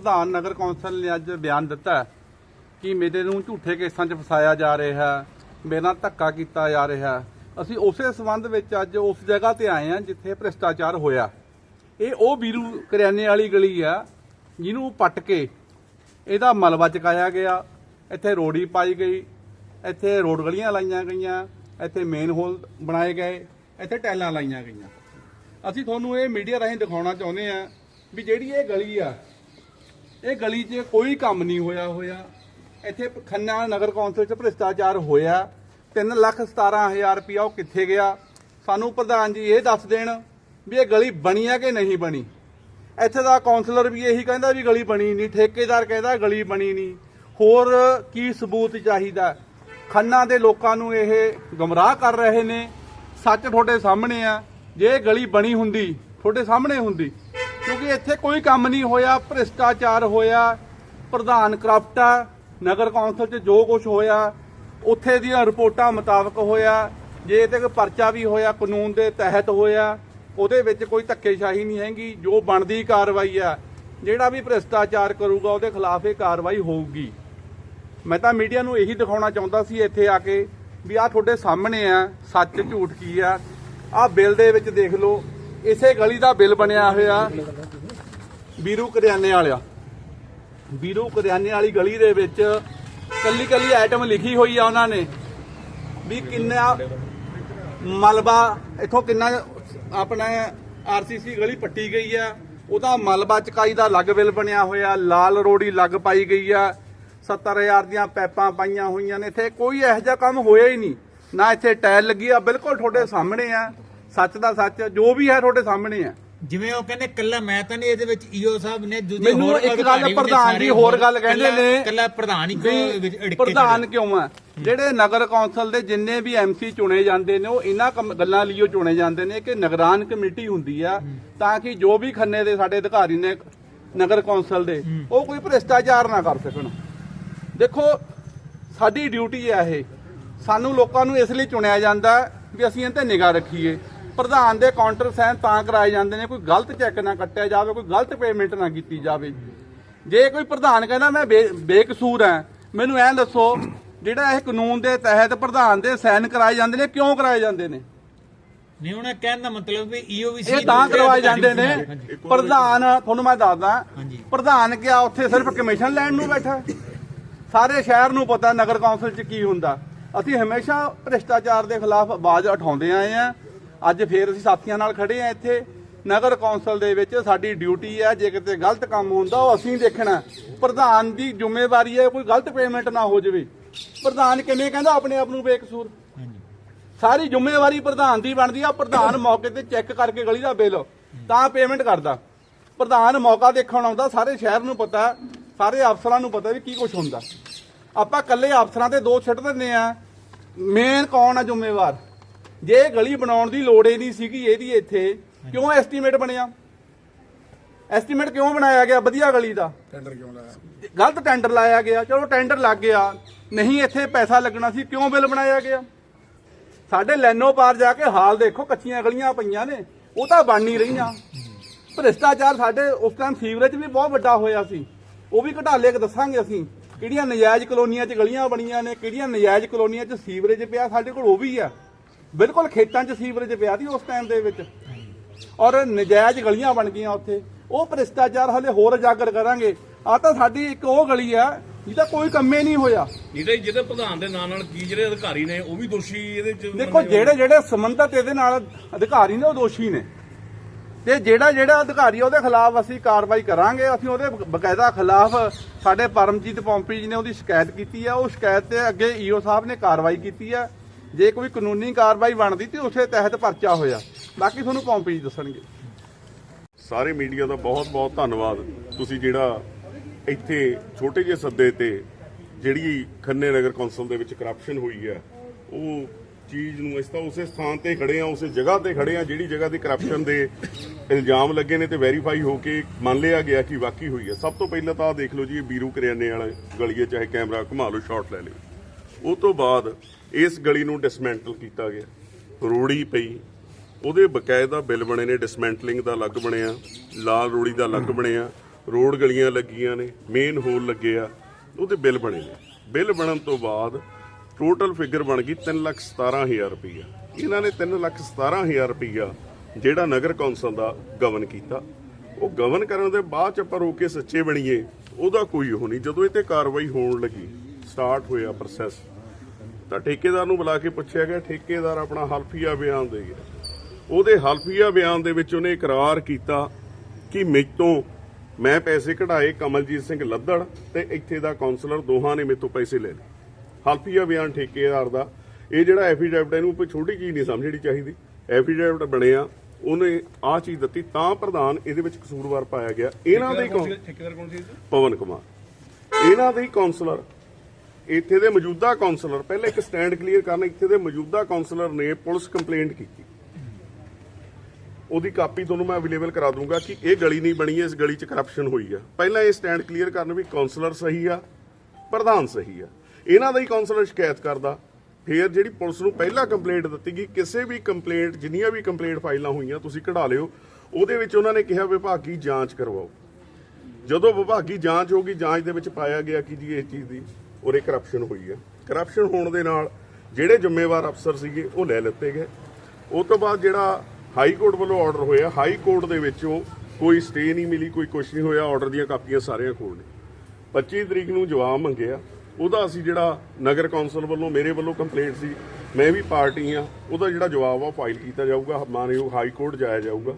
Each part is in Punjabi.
ਪ੍ਰਧਾਨ ਨਗਰ ਕੌਂਸਲ ਨੇ ਅੱਜ ਬਿਆਨ ਦਿੱਤਾ ਕਿ ਮੇਰੇ ਨੂੰ ਝੂਠੇ ਕੇਸਾਂ 'ਚ ਫਸਾਇਆ ਜਾ ਰਿਹਾ ਹੈ, ਮੇਰੇ ਨਾਲ ਧੱਕਾ ਕੀਤਾ ਜਾ ਰਿਹਾ ਅਸੀਂ ਉਸੇ ਸਬੰਧ ਵਿੱਚ ਅੱਜ ਉਸ ਜਗ੍ਹਾ ਤੇ ਆਏ ਹਾਂ ਜਿੱਥੇ ਭ੍ਰਿਸ਼ਟਾਚਾਰ ਹੋਇਆ। ਇਹ ਉਹ ਵੀਰੂ ਕਰਿਆਨੇ ਵਾਲੀ ਗਲੀ ਆ ਜਿਹਨੂੰ ਪੱਟ ਕੇ ਇਹਦਾ ਮਲਬਾ ਚਕਾਇਆ ਗਿਆ। ਇੱਥੇ ਰੋੜੀ ਪਾਈ ਗਈ, ਇੱਥੇ ਰੋਡ ਗਲੀਆਂ ਲਾਈਆਂ ਗਈਆਂ, ਇੱਥੇ ਮੇਨ ਹੋਲ ਬਣਾਏ ਗਏ, ਇੱਥੇ ਟੈਲਾਂ ਲਾਈਆਂ ਗਈਆਂ। ਅਸੀਂ ਤੁਹਾਨੂੰ ਇਹ ਮੀਡੀਆ ਰਾਹੀਂ ਦਿਖਾਉਣਾ ਚਾਹੁੰਦੇ ਆ ਵੀ ਜਿਹੜੀ ਇਹ ਗਲੀ ਆ ਇਹ ਗਲੀ 'ਚ ਕੋਈ ਕੰਮ ਨਹੀਂ ਹੋਇਆ ਹੋਇਆ। ਇੱਥੇ ਖੰਨਾ ਨਗਰ ਕੌਂਸਲ 'ਚ ਭ੍ਰਿਸ਼ਟਾਚਾਰ ਹੋਇਆ। 3 ਲੱਖ 17000 ਰੁਪਇਆ ਉਹ ਕਿੱਥੇ ਗਿਆ? ਸਾਨੂੰ ਪ੍ਰਧਾਨ ਜੀ ਇਹ ਦੱਸ ਦੇਣ ਵੀ ਇਹ ਗਲੀ ਬਣੀ ਆ ਕਿ ਨਹੀਂ ਬਣੀ? ਇੱਥੇ ਦਾ ਕਾਉਂਸਲਰ ਵੀ ਇਹੀ ਕਹਿੰਦਾ ਵੀ ਗਲੀ ਬਣੀ ਨਹੀਂ, ਠੇਕੇਦਾਰ ਕਹਿੰਦਾ ਗਲੀ ਬਣੀ ਨਹੀਂ। ਹੋਰ ਕੀ ਸਬੂਤ ਚਾਹੀਦਾ? ਖੰਨਾ ਦੇ ਲੋਕਾਂ ਨੂੰ ਇਹ ਗਮਰਾਹ ਕਰ ਰਹੇ ਨੇ। ਸੱਚ ਤੁਹਾਡੇ ਸਾਹਮਣੇ ਆ। ਜੇ ਇਹ ਗਲੀ ਬਣੀ ਹੁੰਦੀ, ਤੁਹਾਡੇ ਸਾਹਮਣੇ ਹੁੰਦੀ ਕਿਉਂਕਿ ਇੱਥੇ ਕੋਈ ਕੰਮ ਨਹੀਂ ਹੋਇਆ, ਭ੍ਰਿਸ਼ਟਾਚਾਰ ਹੋਇਆ, ਪ੍ਰਧਾਨ ਕਰਪਟ ਆ, ਨਗਰ ਕੌਂਸਲ 'ਚ ਜੋ ਕੁਝ ਹੋਇਆ, ਉੱਥੇ ਦੀਆਂ ਰਿਪੋਰਟਾਂ ਮੁਤਾਬਕ ਹੋਇਆ, ਜੇ ਤੇ ਪਰਚਾ ਵੀ ਹੋਇਆ, ਕਾਨੂੰਨ ਦੇ ਤਹਿਤ ਹੋਇਆ, ਉਹਦੇ ਵਿੱਚ ਕੋਈ ਧੱਕੇਸ਼ਾਹੀ ਨਹੀਂ ਹੈਗੀ, ਜੋ ਬਣਦੀ ਕਾਰਵਾਈ ਆ, ਜਿਹੜਾ ਵੀ ਭ੍ਰਿਸ਼ਟਾਚਾਰ ਕਰੂਗਾ, ਉਹਦੇ ਖਿਲਾਫ ਇਹ ਕਾਰਵਾਈ ਹੋਊਗੀ। ਮੈਂ ਤਾਂ ਮੀਡੀਆ ਨੂੰ ਇਹੀ ਦਿਖਾਉਣਾ ਚਾਹੁੰਦਾ ਸੀ ਇੱਥੇ ਆ ਕੇ ਵੀ ਆ ਤੁਹਾਡੇ ਸਾਹਮਣੇ ਆ, ਸੱਚ ਝੂਠ ਕੀ ਆ ਆ ਬਿੱਲ ਦੇ ਵਿੱਚ ਦੇਖ ਲਓ ਇਸੇ ਗਲੀ ਦਾ ਬਿੱਲ ਬਣਿਆ ਹੋਇਆ ਬੀਰੂ ਕਰਿਆਨੇ ਵਾਲਿਆ। ਵੀਰੂ ਕਰਿਆਨੇ ਵਾਲੀ ਗਲੀ ਦੇ ਵਿੱਚ ਕੱਲੀ ਕੱਲੀ ਆਈਟਮ ਲਿਖੀ ਹੋਈ ਆ ਉਹਨਾਂ ਨੇ ਵੀ ਕਿੰਨਾ ਮਲਬਾ, ਇੱਥੋਂ ਕਿੰਨਾ ਆਪਣਾ ਆਰਸੀਸੀ ਗਲੀ ਪੱਟੀ ਗਈ ਆ, ਉਹਦਾ ਮਲਬਾ ਚਕਾਈ ਦਾ ਅਲੱਗ ਬਿੱਲ ਬਣਿਆ ਹੋਇਆ, ਲਾਲ ਰੋੜੀ ਲੱਗ ਪਾਈ ਗਈ ਆ 70000 ਦੀਆਂ ਪੈਪਾਂ ਪਾਈਆਂ ਹੋਈਆਂ ਨੇ, ਇੱਥੇ ਕੋਈ ਇਹੋ ਜਿਹਾ ਕੰਮ ਹੋਇਆ ਹੀ ਨਹੀਂ। ਨਾ ਇੱਥੇ ਟਾਇਲ ਲੱਗੀ ਆ, ਬਿਲਕੁਲ ਤੁਹਾਡੇ ਸਾਹਮਣੇ ਆ। ਸੱਚ ਦਾ ਸੱਚ ਜੋ ਵੀ ਹੈ ਤੁਹਾਡੇ ਸਾਹਮਣੇ ਆ ਜਿਵੇਂ ਉਹ ਕਹਿੰਦੇ ਕੱਲਾ ਮੈਂ ਤਾਂ ਨਹੀਂ ਇਹਦੇ ਵਿੱਚ ਈਓ ਸਾਹਿਬ ਨੇ ਦੂਜੇ ਮੈਨੂੰ ਇੱਕ ਗੱਲ ਪ੍ਰਧਾਨ ਜੀ ਹੋਰ ਗੱਲ ਕਹਿੰਦੇ ਨੇ ਕੱਲਾ ਪ੍ਰਧਾਨ ਹੀ ਕਿਉਂ ਪ੍ਰਧਾਨ ਕਿਉਂ ਆ ਜਿਹੜੇ ਨਗਰ ਕੌਂਸਲ ਦੇ ਜਿੰਨੇ ਵੀ ਐਮਸੀ ਚੁਣੇ ਜਾਂਦੇ ਨੇ ਉਹ ਇਹਨਾਂ ਗੱਲਾਂ ਲਈਓ ਚੁਣੇ ਜਾਂਦੇ ਨੇ ਕਿ ਨਿਗਰਾਨ ਕਮੇਟੀ ਹੁੰਦੀ ਆ ਤਾਂ ਕਿ ਜੋ ਵੀ ਖੰਨੇ ਦੇ ਸਾਡੇ ਅਧਿਕਾਰੀ ਨੇ ਨਗਰ ਕੌਂਸਲ ਦੇ ਉਹ ਕੋਈ ਭ੍ਰਿਸ਼ਟਾਚਾਰ ਨਾ ਕਰ ਸਕਣ। ਦੇਖੋ ਸਾਡੀ ਡਿਊਟੀ ਆ ਇਹ। ਸਾਨੂੰ ਲੋਕਾਂ ਨੂੰ ਇਸ ਲਈ ਚੁਣਿਆ ਜਾਂਦਾ ਵੀ ਅਸੀਂ ਇਹਨਾਂ ਤੇ ਨਿਗਾਹ ਰੱਖੀਏ। ਪ੍ਰਧਾਨ ਦੇ ਕਾਊਂਟਰ ਸਾਈਨ ਤਾਂ ਕਰਾਏ ਜਾਂਦੇ ਨੇ ਕੋਈ ਗਲਤ ਚੈੱਕ ਨਾ ਕੱਟਿਆ ਜਾਵੇ ਕੋਈ ਗਲਤ ਪੇਮੈਂਟ ਨਾ ਕੀਤੀ ਜਾਵੇ। ਜੇ ਕੋਈ ਪ੍ਰਧਾਨ ਕਹਿੰਦਾ ਮੈਂ ਬੇ- ਬੇਕਸੂਰ ਹਾਂ ਮੈਨੂੰ ਐਂ ਦੱਸੋ ਜਿਹੜਾ ਇਹ ਕਾਨੂੰਨ ਦੇ ਤਹਿਤ ਪ੍ਰਧਾਨ ਦੇ ਸਾਈਨ ਕਰਾਏ ਜਾਂਦੇ ਨੇ ਕਿਉਂ ਕਰਾਏ ਜਾਂਦੇ ਨੇ? ਨਹੀਂ ਉਹਨਾਂ ਕਹਿਣ ਦਾ ਮਤਲਬ ਵੀ ਈਓ ਵੀ ਸੀ ਇਹ ਤਾਂ ਕਰਵਾਏ ਜਾਂਦੇ ਨੇ। ਪ੍ਰਧਾਨ ਤੁਹਾਨੂੰ ਮੈਂ ਦੱਸਦਾ ਹਾਂਜੀ। ਪ੍ਰਧਾਨ ਗਿਆ ਉੱਥੇ ਸਿਰਫ ਕਮਿਸ਼ਨ ਲੈਣ ਨੂੰ ਬੈਠਾ? ਸਾਰੇ ਸ਼ਹਿਰ ਨੂੰ ਪਤਾ ਨਗਰ ਕੌਂਸਲ 'ਚ ਕੀ ਹੁੰਦਾ। ਅਸੀਂ ਹਮੇਸ਼ਾ ਭ੍ਰਿਸ਼ਟਾਚਾਰ ਦੇ ਖਿਲਾਫ ਆਵਾਜ਼ ਉਠਾਉਂਦੇ ਆਏ ਆ ਅੱਜ ਫੇਰ ਅਸੀਂ ਸਾਥੀਆਂ ਨਾਲ ਖੜੇ ਆ ਇੱਥੇ। ਨਗਰ ਕੌਂਸਲ ਦੇ ਵਿੱਚ ਸਾਡੀ ਡਿਊਟੀ ਹੈ, ਜੇ ਕਿਤੇ ਗਲਤ ਕੰਮ ਹੁੰਦਾ, ਉਹ ਅਸੀਂ ਦੇਖਣਾ। ਪ੍ਰਧਾਨ ਦੀ ਜ਼ਿੰਮੇਵਾਰੀ ਹੈ, ਕੋਈ ਗਲਤ ਪੇਮੈਂਟ ਨਾ ਹੋ ਜਾਵੇ। ਪ੍ਰਧਾਨ ਕਿਵੇਂ ਕਹਿੰਦਾ? ਆਪਣੇ ਆਪ ਨੂੰ ਬੇਕਸੂਰ। ਸਾਰੀ ਜ਼ਿੰਮੇਵਾਰੀ ਪ੍ਰਧਾਨ ਦੀ ਬਣਦੀ ਆ। ਪ੍ਰਧਾਨ ਮੌਕੇ ਤੇ ਚੈੱਕ ਕਰਕੇ ਗਲੀ ਦਾ ਬਿੱਲ, ਤਾਂ ਪੇਮੈਂਟ ਕਰਦਾ। ਪ੍ਰਧਾਨ ਮੌਕਾ ਦੇਖਣ ਆਉਂਦਾ, ਸਾਰੇ ਸ਼ਹਿਰ ਨੂੰ ਪਤਾ, ਸਾਰੇ ਅਫਸਰਾਂ ਨੂੰ ਪਤਾ ਵੀ ਕੀ ਕੁਝ ਹੁੰਦਾ। ਆਪਾਂ ਇਕੱਲੇ ਅਫਸਰਾਂ ਤੇ ਦੋ ਛੱਡ ਦਿੰਦੇ ਆ। ਮੇਨ ਕੌਣ ਆ ਜ਼ਿੰਮੇਵਾਰ? ਜੇ ਇਹ ਗਲੀ ਬਣਾਉਣ ਦੀ ਲੋੜ ਹੀ ਨਹੀਂ ਸੀਗੀ ਇਹਦੀ ਇੱਥੇ ਕਿਉਂ ਐਸਟੀਮੇਟ ਬਣਿਆ? ਐਸਟੀਮੇਟ ਕਿਉਂ ਬਣਾਇਆ ਗਿਆ ਵਧੀਆ ਗਲੀ ਦਾ? ਟੈਂਡਰ ਕਿਉਂ ਲਾਇਆ? ਗਲਤ ਟੈਂਡਰ ਲਾਇਆ ਗਿਆ। ਚਲੋ ਟੈਂਡਰ ਲੱਗ ਗਿਆ। ਨਹੀਂ ਇੱਥੇ ਪੈਸਾ ਲੱਗਣਾ ਸੀ ਕਿਉਂ ਬਿੱਲ ਬਣਾਇਆ ਗਿਆ? ਸਾਡੇ ਲੈਨੋ ਪਾਰ ਜਾ ਕੇ ਹਾਲ ਦੇਖੋ ਕੱਚੀਆਂ ਗਲੀਆਂ ਪਈਆਂ ਨੇ। ਉਹ ਤਾਂ ਬਣ ਨਹੀਂ ਰਹੀਆਂ। ਭ੍ਰਿਸ਼ਟਾਚਾਰ ਸਾਡੇ ਉਸ ਟਾਈਮ ਸੀਵਰੇਜ ਵੀ ਬਹੁਤ ਵੱਡਾ ਹੋਇਆ ਸੀ। ਉਹ ਵੀ ਘਟਾਲੇ ਕੇ ਦੱਸਾਂਗੇ ਅਸੀਂ। ਕਿਹੜੀਆਂ ਨਜਾਇਜ਼ ਕਲੋਨੀਆਂ 'ਚ ਗਲੀਆਂ ਬਣੀਆਂ ਨੇ ਕਿਹੜੀਆਂ ਨਜਾਇਜ਼ ਕਲੋਨੀਆਂ 'ਚ ਸੀਵਰੇਜ ਪਿਆ ਸਾਡੇ ਕੋਲ ਉਹ ਵੀ ਆ ਬਿਲਕੁਲ ਖੇਤਾਂ 'ਚ ਸੀਵਰੇਜ ਪਿਆ ਸੀ ਉਸ ਟਾਈਮ ਦੇ ਵਿੱਚ। ਔਰ ਨਜਾਇਜ਼ ਗਲੀਆਂ ਬਣ ਗਈਆਂ ਉੱਥੇ। ਉਹ ਭ੍ਰਿਸ਼ਟਾਚਾਰ ਹਲੇ ਹੋਰ ਉਜਾਗਰ ਕਰਾਂਗੇ। ਆ ਤਾਂ ਸਾਡੀ ਇੱਕ ਉਹ ਗਲੀ ਆ ਜਿਹਦਾ ਕੋਈ ਕੰਮੇ ਨਹੀਂ ਹੋਇਆ। ਜਿਹਦੇ ਜਿਹਦੇ ਪ੍ਰਧਾਨ ਦੇ ਨਾਂ ਨਾਲ ਕੀ ਜਿਹੜੇ ਅਧਿਕਾਰੀ ਨੇ ਉਹ ਵੀ ਦੋਸ਼ੀ ਇਹਦੇ ਚ ਦੇਖੋ ਜਿਹੜੇ ਜਿਹੜੇ ਸੰਬੰਧਤ ਇਹਦੇ ਨਾਲ ਅਧਿਕਾਰੀ ਨੇ ਉਹ ਦੋਸ਼ੀ ਨੇ। ਤੇ ਜਿਹੜਾ ਜਿਹੜਾ ਅਧਿਕਾਰੀ ਉਹਦੇ ਖਿਲਾਫ ਅਸੀਂ ਕਾਰਵਾਈ ਕਰਾਂਗੇ। ਅਸੀਂ ਉਹਦੇ ਬਕਾਇਦਾ ਖਿਲਾਫ ਸਾਡੇ ਪਰਮਜੀਤ ਪੌਂਪੀ ਜੀ ਨੇ ਉਹਦੀ ਸ਼ਿਕਾਇਤ ਕੀਤੀ ਆ। ਉਹ ਸ਼ਿਕਾਇਤ ਤੇ ਅੱਗੇ ਈਓ ਸਾਹਿਬ ਨੇ ਕਾਰਵਾਈ ਕੀਤੀ ਆ। ਜੇ ਕੋਈ ਕਾਨੂੰਨੀ ਕਾਰਵਾਈ ਬਣਦੀ ਤੇ ਉਸੇ ਤਹਿਤ ਪਰਚਾ ਹੋਇਆ। ਬਾਕੀ ਤੁਹਾਨੂੰ ਪੌਂਪੀ ਜੀ ਦੱਸਣਗੇ। ਸਾਰੇ ਮੀਡੀਆ ਦਾ ਬਹੁਤ-ਬਹੁਤ ਧੰਨਵਾਦ। ਤੁਸੀਂ ਜਿਹੜਾ ਇੱਥੇ ਛੋਟੇ ਜਿਹੇ ਸੱਦੇ ਤੇ ਜਿਹੜੀ ਖੰਨੇ ਨਗਰ ਕੌਂਸਲ ਦੇ ਵਿੱਚ ਕਰਪਸ਼ਨ ਹੋਈ ਹੈ, ਉਹ ਚੀਜ਼ ਨੂੰ ਅਸੀਂ ਤਾਂ ਉਸੇ ਸਥਾਨ ਤੇ ਖੜੇ ਆ, ਉਸੇ ਜਗ੍ਹਾ ਤੇ ਖੜੇ ਆ, ਜਿਹੜੀ ਜਗ੍ਹਾ ਦੀ ਕਰਪਸ਼ਨ ਦੇ ਇਲਜ਼ਾਮ ਲੱਗੇ ਨੇ ਤੇ ਵੈਰੀਫਾਈ ਹੋ ਕੇ ਮੰਨ ਲਿਆ ਗਿਆ ਕਿ ਵਾਕਈ ਹੋਈ ਹੈ। ਸਭ ਤੋਂ ਪਹਿਲਾਂ ਤਾਂ ਆਹ ਦੇਖ ਲਓ ਜੀ, ਇਹ ਬੀਰੂ ਕਰਿਆਨੇ ਵਾਲੇ ਗਲੀਏ ਚਾਹੇ ਕੈਮਰਾ ਘੁਮਾ ਲਓ ਸ਼ਾਟ ਲੈ ਲਿਓ। ਉਹ ਤੋਂ ਬਾਅਦ ਇਸ ਗਲੀ ਨੂੰ ਡਿਸਮੈਂਟਲ ਕੀਤਾ ਗਿਆ। ਰੋੜੀ ਪਈ। ਉਹਦੇ ਬਕਾਇਦਾ ਬਿੱਲ ਬਣੇ ਨੇ ਡਿਸਮੈਂਟਲਿੰਗ ਦਾ ਅਲੱਗ ਬਣਿਆ ਲਾਲ ਰੋੜੀ ਦਾ ਅਲੱਗ ਬਣਿਆ ਰੋਡ ਗਲੀਆਂ ਲੱਗੀਆਂ ਨੇ ਮੇਨ ਹੋਲ ਲੱਗੇ ਆ ਉਹਦੇ ਬਿੱਲ ਬਣੇ ਨੇ। ਬਿੱਲ ਬਣਨ ਤੋਂ ਬਾਅਦ ਟੋਟਲ ਫਿਗਰ ਬਣ ਗਈ 317000 ਰੁਪਈਆ। ਇਹਨਾਂ ਨੇ 317000 ਰੁਪਈਆ ਜਿਹੜਾ ਨਗਰ ਕੌਂਸਲ ਦਾ ਗਵਨ ਕੀਤਾ। ਉਹ ਗਵਨ ਕਰਨ ਦੇ ਬਾਅਦ ਚ ਆਪਾਂ ਰੋ ਕੇ ਸੱਚੇ ਬਣੀਏ ਉਹਦਾ ਕੋਈ ਉਹ ਨਹੀਂ। ਜਦੋਂ ਇਹ ਤੇ ਕਾਰਵਾਈ ਹੋਣ ਲੱਗੀ ਸਟਾਰਟ ਹੋਇਆ ਪ੍ਰੋਸੈਸ ਤਾਂ ਠੇਕੇਦਾਰ ਨੂੰ ਬੁਲਾ ਕੇ ਪੁੱਛਿਆ ਗਿਆ ਠੇਕੇਦਾਰ ਆਪਣਾ ਹਲਫੀਆ ਬਿਆਨ ਦੇ ਗਿਆ। ਉਹਦੇ ਹਲਫੀਆ ਬਿਆਨ ਦੇ ਵਿੱਚ ਉਹਨੇ ਇਕਰਾਰ ਕੀਤਾ ਕਿ ਮੇਤੋਂ ਮੈਂ ਪੈਸੇ ਕਢਾਏ ਕਮਲਜੀਤ ਸਿੰਘ ਲੱਦੜ ਤੇ ਇੱਥੇ ਦਾ ਕਾਉਂਸਲਰ ਦੋਹਾਂ ਨੇ ਮੇਤੋਂ ਪੈਸੇ ਲੈ ਲਏ। ਹਲਫੀਆ ਬਿਆਨ ਠੇਕੇਦਾਰ ਦਾ। ਇਹ ਜਿਹੜਾ ਐਫੀਡੈਵਿਟ ਇਹਨੂੰ ਕੋਈ ਛੋਟੀ ਚੀਜ਼ ਨਹੀਂ ਸਮਝਣੀ ਚਾਹੀਦੀ। ਐਫੀਡੈਵਿਟ ਬਣਿਆ ਉਹਨੇ ਆਹ ਚੀਜ਼ ਦਿੱਤੀ ਤਾਂ ਪ੍ਰਧਾਨ ਇਹਦੇ ਵਿੱਚ ਕਸੂਰਵਾਰ ਪਾਇਆ ਗਿਆ। ਇਹਨਾਂ ਦੇ ਕੌਣ ਠੇਕੇਦਾਰ ਕੌਣ ਸੀ ਪਵਨ ਕੁਮਾਰ। ਇਹਨਾਂ ਦੇ ਹੀ ਕਾਉਂਸਲਰ ਇੱਥੇ ਦੇ ਮੌਜੂਦਾ ਕਾਉਂਸਲਰ ਪਹਿਲਾਂ ਇੱਕ ਸਟੈਂਡ ਕਲੀਅਰ ਕਰਨ, ਇੱਥੇ ਦੇ ਮੌਜੂਦਾ ਕਾਉਂਸਲਰ ਨੇ ਪੁਲਿਸ ਕੰਪਲੇਂਟ ਕੀਤੀ। ਉਹਦੀ ਕਾਪੀ ਤੁਹਾਨੂੰ ਮੈਂ ਅਵੇਲੇਬਲ ਕਰਾ ਦੂੰਗਾ ਕਿ ਇਹ ਗਲੀ ਨਹੀਂ ਬਣੀ, ਇਸ ਗਲੀ 'ਚ ਕਰਪਸ਼ਨ ਹੋਈ ਆ। ਪਹਿਲਾਂ ਇਹ ਸਟੈਂਡ ਕਲੀਅਰ ਕਰਨ ਵੀ ਕਾਉਂਸਲਰ ਸਹੀ ਆ, ਪ੍ਰਧਾਨ ਸਹੀ ਆ। ਇਹਨਾਂ ਦਾ ਹੀ ਕਾਉਂਸਲਰ ਸ਼ਿਕਾਇਤ ਕਰਦਾ। ਫਿਰ ਜਿਹੜੀ ਪੁਲਿਸ ਨੂੰ ਪਹਿਲਾਂ ਕੰਪਲੇਂਟ ਦਿੱਤੀ ਗਈ, ਕਿਸੇ ਵੀ ਕੰਪਲੇਂਟ, ਜਿੰਨੀਆਂ ਵੀ ਕੰਪਲੇਂਟ ਫਾਈਲਾਂ ਹੋਈਆਂ, ਤੁਸੀਂ ਕਢਾ ਲਿਓ। ਉਹਦੇ ਵਿੱਚ ਉਹਨਾਂ ਨੇ ਕਿਹਾ, ਵਿਭਾਗੀ ਜਾਂਚ ਕਰਵਾਓ। ਜਦੋਂ ਵਿਭਾਗੀ ਜਾਂਚ ਹੋ ਗਈ, ਜਾਂਚ ਦੇ ਵਿੱਚ ਪਾਇਆ ਗਿਆ ਕਿ ਜੀ ਇਸ ਚੀਜ਼ ਦੀ ਉਰੇ ਕਰਪਸ਼ਨ ਹੋਈ ਹੈ। ਕਰਪਸ਼ਨ ਹੋਣ ਦੇ ਨਾਲ ਜਿਹੜੇ ਜ਼ਿੰਮੇਵਾਰ ਅਫਸਰ ਸੀਗੇ, ਉਹ ਲੈ ਲਿੱਤੇ ਗਏ। ਉਸ ਤੋਂ ਬਾਅਦ ਜਿਹੜਾ ਹਾਈ ਕੋਰਟ ਵੱਲੋਂ ਆਰਡਰ ਹੋਇਆ ਹਾਈ ਕੋਰਟ ਦੇ ਵਿੱਚੋਂ ਕੋਈ ਸਟੇ ਨਹੀਂ ਮਿਲੀ, ਕੋਈ ਕੁਝ ਨਹੀਂ ਹੋਇਆ ਆਰਡਰ ਦੀਆਂ ਕਾਪੀਆਂ ਸਾਰੀਆਂ ਕੋਲ ਨੇ। 25 ਤਰੀਕ ਨੂੰ ਜਵਾਬ ਮੰਗਿਆ। ਉਹਦਾ ਅਸੀਂ ਜਿਹੜਾ ਨਗਰ ਕੌਂਸਲ ਵੱਲੋਂ, ਮੇਰੇ ਵੱਲੋਂ ਕੰਪਲੇਂਟ ਸੀ। ਮੈਂ ਵੀ ਪਾਰਟੀ ਆ ਉਹਦਾ ਜਿਹੜਾ ਜਵਾਬ ਆ ਫਾਈਲ ਕੀਤਾ ਜਾਊਗਾ। ਮਾਨਯੋਗ ਹਾਈ ਕੋਰਟ ਜਾਇਆ ਜਾਊਗਾ।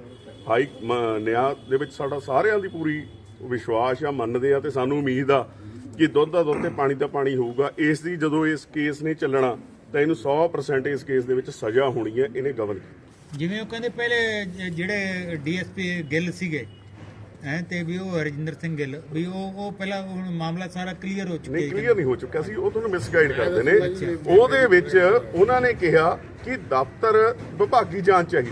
ਹਾਈ ਮ- ਨਿਆਂ ਦੇ ਵਿੱਚ ਸਾਡਾ ਸਾਰਿਆਂ ਦੀ ਪੂਰੀ ਵਿਸ਼ਵਾਸ ਆ, ਮੰਨਦੇ ਆ ਤੇ ਸਾਨੂੰ ਉਮੀਦ ਆ ਕਿ ਦੁੱਧ ਦਾ ਦੁੱਧ ਤੇ ਪਾਣੀ ਦਾ ਪਾਣੀ ਹੋਊਗਾ ਇਸ ਦੀ ਜਦੋਂ ਇਸ ਕੇਸ ਨੇ ਚੱਲਣਾ ਤਾਂ ਇਹਨੂੰ 100% ਇਸ ਕੇਸ ਦੇ ਵਿੱਚ ਸਜ਼ਾ ਹੋਣੀ ਹੈ ਇਹਨੇ ਗਵਨ ਜਿਵੇਂ ਉਹ ਕਹਿੰਦੇ ਪਹਿਲੇ ਜ- ਜਿਹੜੇ ਡੀਐਸਪੀ ਗਿੱਲ ਸੀਗੇ ਐ ਤੇ ਵੀ ਉਹ ਹਰਜਿੰਦਰ ਸਿੰਘ ਗਿੱਲ ਵੀ ਉਹ ਉਹ ਪਹਿਲਾਂ ਉਹ ਮਾਮਲਾ ਸਾਰਾ ਕਲੀਅਰ ਹੋ ਚੁੱਕਿਆ ਨਹੀਂ ਹੈ ਕਲੀਅਰ ਨਹੀਂ ਹੋ ਚੁੱਕਿਆ ਸੀ ਉਹ ਤੁਹਾਨੂੰ ਮਿਸਗਾਈਡ ਕਰਦੇ ਨੇ। ਉਹਦੇ ਵਿੱਚ ਉਹਨਾਂ ਨੇ ਕਿਹਾ ਕਿ ਦਫ਼ਤਰ ਵਿਭਾਗੀ ਜਾਂਚ ਚਾਹੀਦੀ।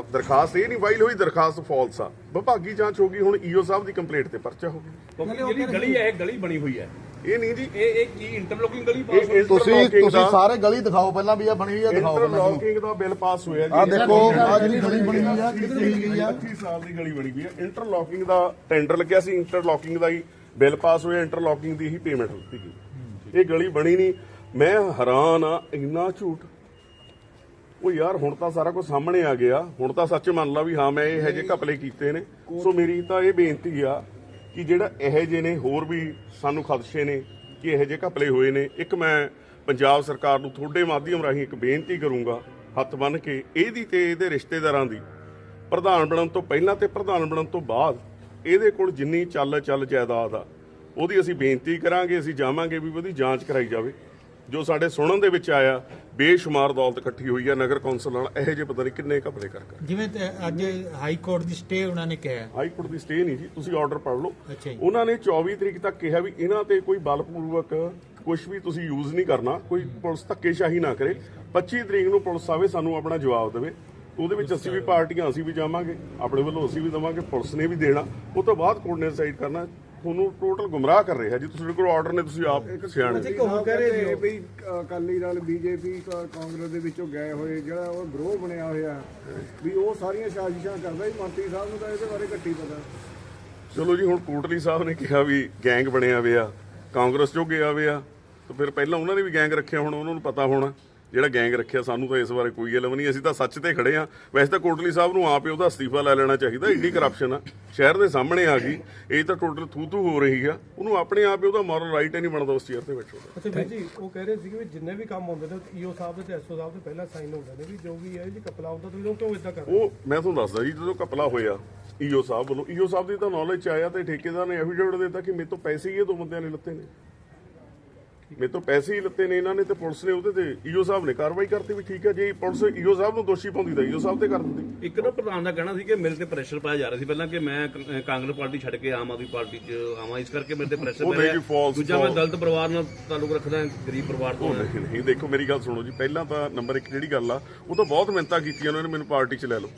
ਦਰਖਾਸਤ ਇਹ ਨਹੀਂ ਫਾਈਲ ਹੋਈ ਦਰਖਾਸਤ ਫਾਲਸ ਆ। ਵਿਭਾਗੀ ਜਾਂਚ ਹੋ ਗਈ ਹੁਣ ਈਓ ਸਾਹਿਬ ਦੀ ਕੰਪਲੇਂਟ ਤੇ ਪਰਚਾ ਹੋ ਗਿਆ। ਜਿਹੜੀ ਗਲੀ ਹੈ ਇਹ ਗਲੀ ਬਣੀ ਹੋਈ ਹੈ। ਇਹ ਨਹੀਂ ਜੀ। ਇਹ ਇਹ ਕੀ ਇੰਟਰਲੋਕਿੰਗ ਗਲੀ ਇਹ ਪਾਸ ਹੋਈ? ਤੁਸੀਂ ਤੁਸੀਂ ਦਾ- ਸਾਰੇ ਗਲੀ ਦਿਖਾਓ ਪਹਿਲਾਂ ਵੀ ਆ ਬਣੀ ਹੋਈ ਆ ਦਿਖਾਓ ਪਹਿਲਾਂ ਇੰਟਰਲੌਕਿੰਗ ਦਾ ਬਿੱਲ ਪਾਸ ਹੋਇਆ ਜੀ। ਆ ਦੇਖੋ ਆ ਜਿਹੜੀ ਗਲੀ ਬਣੀ ਹੋਈ ਆ ਕਿੱਥੇ ਗਈ ਆ? 25 ਸਾਲ ਦੀ ਗਲੀ ਬਣੀ ਹੋਈ ਹੈ ਇੰਟਰਲੌਕਿੰਗ ਦਾ ਟੈਂਡਰ ਲੱਗਿਆ ਸੀ ਇੰਟਰਲੌਕਿੰਗ ਦਾ ਹੀ ਬਿੱਲ ਪਾਸ ਹੋਇਆ ਇੰਟਰਲੌਕਿੰਗ ਦੀ ਹੀ ਪੇਮੈਂਟ ਦਿੱਤੀ ਗਈ ਇਹ ਗਲੀ ਬਣੀ ਨਹੀਂ। ਮੈਂ ਹੈਰਾਨ ਆ ਇੰਨਾ ਝੂਠ। ਉਹ ਯਾਰ ਹੁਣ ਤਾਂ ਸਾਰਾ ਕੁਝ ਸਾਹਮਣੇ ਆ ਗਿਆ। ਹੁਣ ਤਾਂ ਸੱਚ ਮੰਨ ਲਾ ਵੀ ਹਾਂ ਮੈਂ ਇਹ ਜਿਹੇ ਘਪਲੇ ਕੀਤੇ ਨੇ। ਸੋ ਮੇਰੀ ਤਾਂ ਇਹ ਬੇਨਤੀ ਆ ਕਿ ਜਿਹੜਾ ਇਹੋ ਜਿਹੇ ਨੇ ਹੋਰ ਵੀ ਸਾਨੂੰ ਖਦਸ਼ੇ ਨੇ ਕਿ ਇਹੋ ਜਿਹੇ ਘਪਲੇ ਹੋਏ ਨੇ। ਇੱਕ ਮੈਂ ਪੰਜਾਬ ਸਰਕਾਰ ਨੂੰ ਤੁਹਾਡੇ ਮਾਧਿਅਮ ਰਾਹੀਂ ਇੱਕ ਬੇਨਤੀ ਕਰੂੰਗਾ ਹੱਥ ਬੰਨ ਕੇ ਇਹਦੀ ਤੇ ਇਹਦੇ ਰਿਸ਼ਤੇਦਾਰਾਂ ਦੀ। ਪ੍ਰਧਾਨ ਬਣਨ ਤੋਂ ਪਹਿਲਾਂ ਤੇ ਪ੍ਰਧਾਨ ਬਣਨ ਤੋਂ ਬਾਅਦ ਇਹਦੇ ਕੋਲ ਜਿੰਨੀ ਚੱਲ ਚੱਲ ਜਾਇਦਾਦ ਆ ਉਹਦੀ ਅਸੀਂ ਬੇਨਤੀ ਕਰਾਂਗੇ ਅਸੀਂ ਜਾਵਾਂਗੇ ਵੀ ਉਹਦੀ ਜਾਂਚ ਕਰਾਈ ਜਾਵੇ। ਜੋ ਸਾਡੇ ਸੁਣਨ ਦੇ ਵਿੱਚ ਆਇਆ ਬੇਸ਼ੁਮਾਰ ਦੌਲਤ ਇਕੱਠੀ ਹੋਈ ਆ ਨਗਰ ਕੌਂਸਲ ਨਾਲ ਇਹੋ ਜਿਹੇ ਪਤਾ ਨਹੀਂ ਕਿੰਨੇ ਘਪਲੇ ਕਰ ਕਰ। ਜਿਵੇਂ ਤੇ ਅੱਜ ਹਾਈ ਕੋਰਟ ਦੀ ਸਟੇ ਉਹਨਾਂ ਨੇ ਕਿਹਾ। ਹਾਈ ਕੋਰਟ ਦੀ ਸਟੇ ਨਹੀਂ ਜੀ ਤੁਸੀਂ ਆਰਡਰ ਪੜ੍ਹ ਲਓ। ਅੱਛਾ ਜੀ। ਉਹਨਾਂ ਨੇ 24 ਤਰੀਕ ਤੱਕ ਕਿਹਾ ਵੀ ਇਹਨਾਂ ਤੇ ਕੋਈ ਬਲਪੂਰਵਕ ਕੁਝ ਵੀ ਤੁਸੀਂ ਯੂਜ਼ ਨਹੀਂ ਕਰਨਾ ਕੋਈ ਪੁਲਿਸ ਧੱਕੇਸ਼ਾਹੀ ਨਾ ਕਰੇ। 25 ਤਰੀਕ ਨੂੰ ਪੁਲਿਸ ਆਵੇ ਸਾਨੂੰ ਆਪਣਾ ਜਵਾਬ ਦੇਵੇ। ਉਹਦੇ ਵਿੱਚ ਅਸੀਂ ਵੀ ਪਾਰਟੀਆਂ ਅਸੀਂ ਵੀ ਜਾਵਾਂਗੇ। ਆਪਣੇ ਵੱਲੋਂ ਅਸੀਂ ਵੀ ਦੇਵਾਂਗੇ ਪੁਲਿਸ ਨੇ ਵੀ ਦੇਣਾ। ਉਹ ਤੋਂ ਬਾਅਦ ਕੋਰਟ ਨੇ ਡਿਸਾਈਡ ਕਰਨਾ। ਤੁਹਾਨੂੰ ਟੋਟਲ ਗੁੰਮਰਾਹ ਕਰ ਰਿਹਾ ਜੀ ਤੁਸੀਂ ਕੋਲ ਆਰਡਰ ਨੇ ਤੁਸੀਂ ਆਪ ਸਿਆਣੇ ਉਹ ਕਹਿ ਰਹੇ ਸੀ ਵੀ ਅਕਾਲੀ ਦਲ ਬੀਜੇਪੀ ਕਾਂਗਰਸ ਦੇ ਵਿੱਚੋਂ ਗਏ ਹੋਏ ਜਿਹੜਾ ਉਹ ਗਰੋਹ ਬਣਿਆ ਹੋਇਆ ਵੀ ਉਹ ਸਾਰੀਆਂ ਸਾਜ਼ਿਸ਼ਾਂ ਕਰਦਾ ਹੀ ਮੰਤਰੀ ਸਾਹਿਬ ਨੂੰ ਤਾਂ ਇਹਦੇ ਬਾਰੇ ਘੱਟੀ ਪਤਾ। ਚਲੋ ਜੀ ਹੁਣ ਕੋਟਲੀ ਸਾਹਿਬ ਨੇ ਕਿਹਾ ਵੀ ਗੈਂਗ ਬਣਿਆ ਹੋਇਆ ਕਾਂਗਰਸ ਚੋਂ ਗਿਆ ਹੋਇਆ ਤਾਂ ਫਿਰ ਪਹਿਲਾਂ ਉਹਨਾਂ ਨੇ ਵੀ ਗੈਂਗ ਰੱਖਿਆ ਹੁਣ ਉਹਨਾਂ ਨੂੰ ਪਤਾ ਹੋਣਾ। ਜਿਹੜਾ ਗੈਂਗ ਰੱਖਿਆ ਸਾਨੂੰ ਤਾਂ ਇਸ ਬਾਰੇ ਕੋਈ ਇਲਮ ਨਹੀਂ ਅਸੀਂ ਤਾਂ ਸੱਚ ਤੇ ਖੜੇ ਆ ਵੈਸੇ ਤਾਂ ਕੋਟਲੀ ਸਾਹਿਬ ਨੂੰ ਆਪੇ ਉਹਦਾ ਅਸਤੀਫਾ ਲੈ ਲੈਣਾ ਚਾਹੀਦਾ ਇੰਨੀ ਕਰਪਸ਼ਨ ਆ। ਸ਼ਹਿਰ ਦੇ ਸਾਹਮਣੇ ਆ ਗਈ ਇਹ ਤਾਂ ਟੋਟਲ ਥੂ ਥੂ ਹੋ ਰਹੀ ਆ। ਉਹਨੂੰ ਆਪਣੇ ਆਪ ਹੀ ਉਹਦਾ ਮੋਰਲ ਰਾਈਟ ਨਹੀਂ ਬਣਦਾ ਉਸ ਚੇਅਰ ਤੇ ਬੈਠੋ। ਅੱਛਾ ਵੀਰ ਜੀ ਉਹ ਕਹਿ ਰਹੇ ਸੀਗੇ ਵੀ ਜਿੰਨੇ ਵੀ ਕੰਮ ਹੁੰਦੇ ਨੇ ਈਓ ਸਾਹਿਬ ਦੇ ਤੇ ਐਸਓ ਸਾਹਿਬ ਦੇ ਪਹਿਲਾਂ ਸਾਈਨ ਹੁੰਦੇ ਨੇ ਵੀ ਜੋ ਵੀ ਹੈ ਜੀ ਕਪਲਾ ਹੁੰਦਾ ਤੁਸੀਂ ਉਹ ਕਿਉਂ ਇਦਾਂ ਕਰਦੇ? ਉਹ ਮੈਂ ਤੁਹਾਨੂੰ ਦੱਸਦਾ ਜੀ ਜਦੋਂ ਕਪਲਾ ਹੋਇਆ ਈਓ ਸਾਹਿਬ ਵੱਲੋਂ ਈਓ ਸਾਹਿਬ ਦੀ ਤਾਂ ਨੌਲੇਜ ਚ ਆਇਆ ਤੇ ਠੇਕੇਦਾਰ ਨੇ ਐਫੀਡੇਵਿਟ ਦਿੱਤਾ ਕਿ ਮੇਰੇ ਤੋਂ ਪੈਸੇ ਹੀ ਇਹ ਦੋ ਬੰਦਿਆਂ ਨੇ ਲੱਤੇ ਨੇ। ਮੇਰੇ ਤੋਂ ਪੈਸੇ ਹੀ ਲੱਤੇ ਨੇ ਇਹਨਾਂ ਨੇ ਤੇ ਪੁਲਿਸ ਨੇ ਉਹਦੇ ਤੇ ਈਓ ਸਾਹਿਬ ਨੇ ਕਾਰਵਾਈ ਕਰਤੀ ਵੀ ਠੀਕ ਹੈ ਜੇ ਪੁਲਿਸ ਈਓ ਸਾਹਿਬ ਨੂੰ ਦੋਸ਼ੀ ਪਾਉਂਦੀ ਤਾਂ ਈਓ ਸਾਹਿਬ ਤੇ ਕਰ ਦਿੰਦੀ ਇੱਕ ਨਾ ਪ੍ਰਧਾਨ ਦਾ ਕਹਿਣਾ ਸੀ ਕਿ ਮੇਰੇ ਤੇ ਪ੍ਰੈਸ਼ਰ ਪਾਇਆ ਜਾ ਰਿਹਾ ਸੀ ਪਹਿਲਾਂ ਕਿ ਮੈਂ ਕ- ਕਾਂਗਰਸ ਪਾਰਟੀ ਛੱਡ ਕੇ ਆਮ ਆਦਮੀ ਪਾਰਟੀ 'ਚ ਆਵਾਂ ਇਸ ਕਰਕੇ ਮੇਰੇ ਤੇ ਪ੍ਰੈਸ਼ਰ ਉਹ ਪੈ ਨਹੀਂ ਰਿਹਾ ਜੀ, false, ਦੂਜਾ ਮੈਂ false। ਦਲਿਤ ਪਰਿਵਾਰ ਨਾਲ ਤਾਲੁਕ ਰੱਖਦਾ ਗਰੀਬ ਪਰਿਵਾਰ ਤੋਂ ਉਹ ਹਾਂ। ਨਹੀਂ ਨਹੀਂ ਦੇਖੋ ਮੇਰੀ ਗੱਲ ਸੁਣੋ ਜੀ ਪਹਿਲਾਂ ਤਾਂ ਨੰਬਰ 1 ਜਿਹੜੀ ਗੱਲ ਆ ਉਹ ਤਾਂ ਬਹੁਤ ਮਿਹਨਤਾਂ ਕੀਤੀਆਂ ਉਹਨਾਂ ਨੇ ਮੈਨੂੰ ਪਾਰਟੀ 'ਚ ਲੈ ਲਓ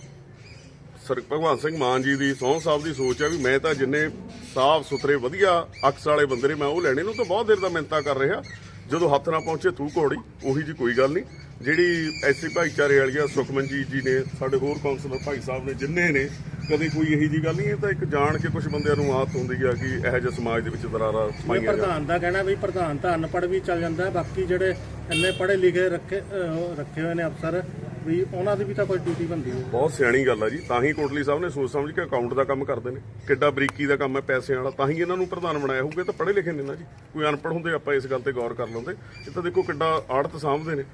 ਸਰ ਭਗਵਾਨ ਸਿੰਘ ਮਾਨ ਜੀ ਦੀ ਸੌਂ ਸਾਹਿਬ ਦੀ ਸੋਚ ਆ ਵੀ ਮੈਂ ਤਾਂ ਜਿੰਨੇ ਸਾਫ਼ ਸੁਥਰੇ ਵਧੀਆ ਅਕਸ ਵਾਲੇ ਬੰਦੇ ਨੇ ਮੈਂ ਉਹ ਲੈਣੇ ਨੂੰ ਤਾਂ ਬਹੁਤ ਦੇਰ ਦਾ ਮਿਹਨਤਾਂ ਕਰ ਰਿਹਾ। ਜਦੋਂ ਹੱਥ ਨਾ ਪਹੁੰਚੇ ਤੂੰ ਘੋੜੀ ਉਹੀ ਜੀ ਕੋਈ ਗੱਲ ਨਹੀਂ। ਜਿਹੜੀ ਐਸੀ ਭਾਈਚਾਰੇ ਵਾਲੀਆ ਸੁਖਮਨਜੀਤ ਜੀ ਨੇ ਸਾਡੇ ਹੋਰ ਕਾਉਂਸਲਰ ਭਾਈ ਸਾਹਿਬ ਨੇ ਜਿੰਨੇ ਨੇ ਕਦੇ ਕੋਈ ਇਹੀ ਜੀ ਗੱਲ ਨਹੀਂ ਇਹ ਤਾਂ ਇੱਕ ਜਾਣ ਕੇ ਕੁਝ ਬੰਦਿਆਂ ਨੂੰ ਆਦਤ ਹੁੰਦੀ ਆ ਕਿ ਇਹੋ ਜਿਹੇ ਸਮਾਜ ਦੇ ਵਿੱਚ ਦਰਾਰਾਂ ਪਾਈਆਂ ਜਾਣ। ਪ੍ਰਧਾਨ ਦਾ ਕਹਿਣਾ ਵੀ ਪ੍ਰਧਾਨ ਤਾਂ ਅਨਪੜ੍ਹ ਵੀ ਚੱਲ ਜਾਂਦਾ ਹੈ, ਬਾਕੀ ਜਿਹੜੇ ਇੰਨੇ ਪੜ੍ਹੇ ਲਿਖੇ ਰੱਖੇ ਰੱਖੇ ਹੋਏ ਨੇ ਅਫਸਰ ਵੀ ਉਹਨਾਂ ਦੀ ਵੀ ਤਾਂ ਕੋਈ ਡਿਊਟੀ ਬਣਦੀ ਹੈ ਬਹੁਤ ਸਿਆਣੀ ਗੱਲ ਆ ਜੀ ਤਾਂ ਹੀ ਕੋਟਲੀ ਸਾਹਿਬ ਨੇ ਸੋਚ ਸਮਝ ਕੇ ਅਕਾਊਂਟ ਦਾ ਕੰਮ ਕਰਦੇ ਨੇ। ਕਿੱਡਾ ਬਰੀਕੀ ਦਾ ਕੰਮ ਹੈ ਪੈਸਿਆਂ ਵਾਲਾ ਤਾਂ ਹੀ ਇਹਨਾਂ ਨੂੰ ਪ੍ਰਧਾਨ ਬਣਾਇਆ ਹੋਊਗਾ ਤਾਂ ਪੜ੍ਹੇ ਲਿਖੇ ਨੇ ਨਾ ਜੀ। ਕੋਈ ਅਨਪੜ੍ਹ ਹੁੰਦੇ ਆਪਾਂ ਇਸ ਗੱਲ ਤੇ ਗੌਰ ਕਰ ਲੈਂਦੇ। ਇਹ ਤਾਂ ਦੇਖੋ ਕਿੱਡਾ ਆੜਤ ਸਾਂਭਦੇ ਨੇ।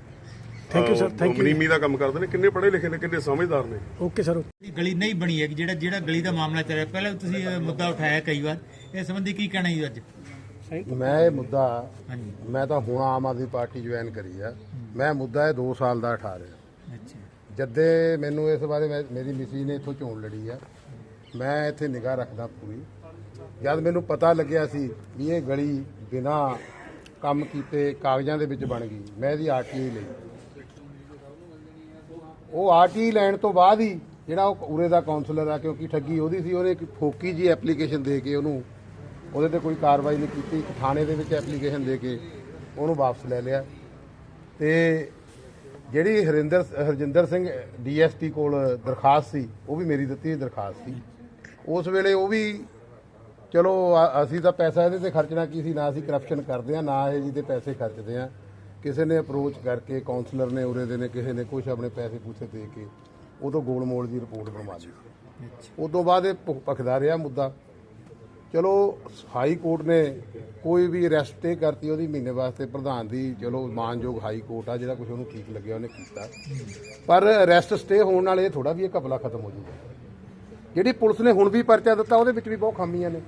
Thank you sir thank you ਮਨੀਮੀ ਦਾ ਕੰਮ ਕਰਦੇ ਨੇ ਕਿੰਨੇ ਪੜ੍ਹੇ ਲਿਖੇ ਨੇ ਕਿੰਨੇ ਸਮਝਦਾਰ ਨੇ। ਓਕੇ ਸਰ ਗਲੀ ਨਹੀਂ ਬਣੀ ਹੈ ਜਿਹੜਾ ਜਿਹੜਾ ਗਲੀ ਦਾ ਮਾਮਲਾ ਚੱਲ ਰਿਹਾ ਪਹਿਲਾਂ ਤੁਸੀਂ ਮੁੱਦਾ ਉਠਾਇਆ ਕਈ ਵਾਰ। ਇਸ ਸੰਬੰਧੀ ਕੀ ਕਹਿਣਾ ਜੀ ਅੱਜ? ਮੈਂ ਇਹ ਮੁੱਦਾ ਮੈਂ ਤਾਂ ਹੁਣ ਆਮ ਆਦਮੀ ਪਾਰਟੀ ਜੁਆਇਨ ਕਰੀ ਆ। ਮੈਂ ਮੁੱਦਾ ਇਹ 2 ਸਾਲ ਦਾ ਉਠਾ ਰਿਹਾ। ਜਦੇ ਮੈਨੂੰ ਇਸ ਬਾਰੇ ਮੈਂ- ਮੇਰੀ ਮਿਸੀ ਨੇ ਇੱਥੋਂ ਚੋਣ ਲੜੀ ਆ। ਮੈਂ ਇੱਥੇ ਨਿਗਾਹ ਰੱਖਦਾ ਪੂਰੀ। ਜਦ ਮੈਨੂੰ ਪਤਾ ਲੱਗਿਆ ਸੀ ਵੀ ਇਹ ਗਲੀ ਬਿਨਾ ਕੰਮ ਕੀਤੇ ਕਾਗਜ਼ਾਂ ਦੇ ਵਿੱਚ ਬਣ ਗਈ, ਮੈਂ ਇਹਦੀ ਆਰਟੀਆਈ ਲਈ। ਉਹ ਆਰਟੀ ਲੈਣ ਤੋਂ ਬਾਅਦ ਹੀ ਜਿਹੜਾ ਉਹ ਉਰੇ ਦਾ ਕਾਉਂਸਲਰ ਆ, ਕਿਉਂਕਿ ਠੱਗੀ ਉਹਦੀ ਸੀ, ਉਹਨੇ ਇੱਕ ਫੋਕੀ ਜੀ ਐਪਲੀਕੇਸ਼ਨ ਦੇ ਕੇ ਉਹਨੂੰ ਉਹਦੇ ਤੇ ਕੋਈ ਕਾਰਵਾਈ ਨਹੀਂ ਕੀਤੀ, ਇੱਕ ਥਾਣੇ ਦੇ ਵਿੱਚ ਐਪਲੀਕੇਸ਼ਨ ਦੇ ਕੇ ਉਹਨੂੰ ਵਾਪਸ ਲੈ ਲਿਆ। ਤੇ ਜਿਹੜੀ ਹਰਿੰਦਰ ਹਰਜਿੰਦਰ ਸਿੰਘ ਡੀਐਸਪੀ ਕੋਲ ਦਰਖਾਸਤ ਸੀ ਉਹ ਵੀ ਮੇਰੀ ਦਿੱਤੀ ਦਰਖਾਸਤ ਸੀ। ਉਸ ਵੇਲੇ ਉਹ ਵੀ ਚਲੋ ਅਸੀਂ ਤਾਂ ਪੈਸਾ ਇਹਦੇ ਤੇ ਖਰਚਣਾ ਕੀ ਸੀ ਨਾ ਅਸੀਂ ਕਰਪਸ਼ਨ ਕਰਦੇ ਆ ਨਾ ਇਹ ਜੀ ਤੇ ਪੈਸੇ ਖਰਚਦੇ ਆ ਕਿਸੇ ਨੇ ਅਪਰੋਚ ਕਰਕੇ ਕਾਉਂਸਲਰ ਨੇ ਉਰੇ ਦੇ ਨੇ ਕਿਸੇ ਨੇ ਕੁਝ ਆਪਣੇ ਪੈਸੇ ਪੂਸੇ ਦੇ ਕੇ ਉਦੋਂ ਗੋਲਮੋਲ ਦੀ ਰਿਪੋਰਟ ਬਣਵਾ ਲਈ ਉਦੋਂ ਬਾਅਦ ਇਹ ਭਖਦਾ ਰਿਹਾ ਮੁੱਦਾ। ਚਲੋ, ਹਾਈ ਕੋਰਟ ਨੇ ਕੋਈ ਵੀ ਅਰੈਸਟ ਤੇ ਕਰਤੀ, ਉਹਦੀ ਮਹੀਨੇ ਵਾਸਤੇ ਪ੍ਰਧਾਨ ਦੀ, ਚਲੋ, ਮਾਨਯੋਗ ਹਾਈ ਕੋਰਟ ਆ, ਜਿਹੜਾ ਕੁਝ ਉਹਨੂੰ ਠੀਕ ਲੱਗਿਆ, ਉਹਨੇ ਕੀਤਾ। ਪਰ ਅਰੈਸਟ ਸਟੇ ਹੋਣ ਨਾਲ ਇਹ ਥੋੜਾ ਵੀ ਇਹ ਘਪਲਾ ਖਤਮ ਹੋ ਜੂਗਾ ਜਿਹੜੀ ਪੁਲਿਸ ਨੇ ਹੁਣ ਵੀ ਪਰਚਾ ਦਿੱਤਾ, ਉਹਦੇ ਵਿੱਚ ਵੀ ਬਹੁਤ ਖਾਮੀਆਂ ਨੇ।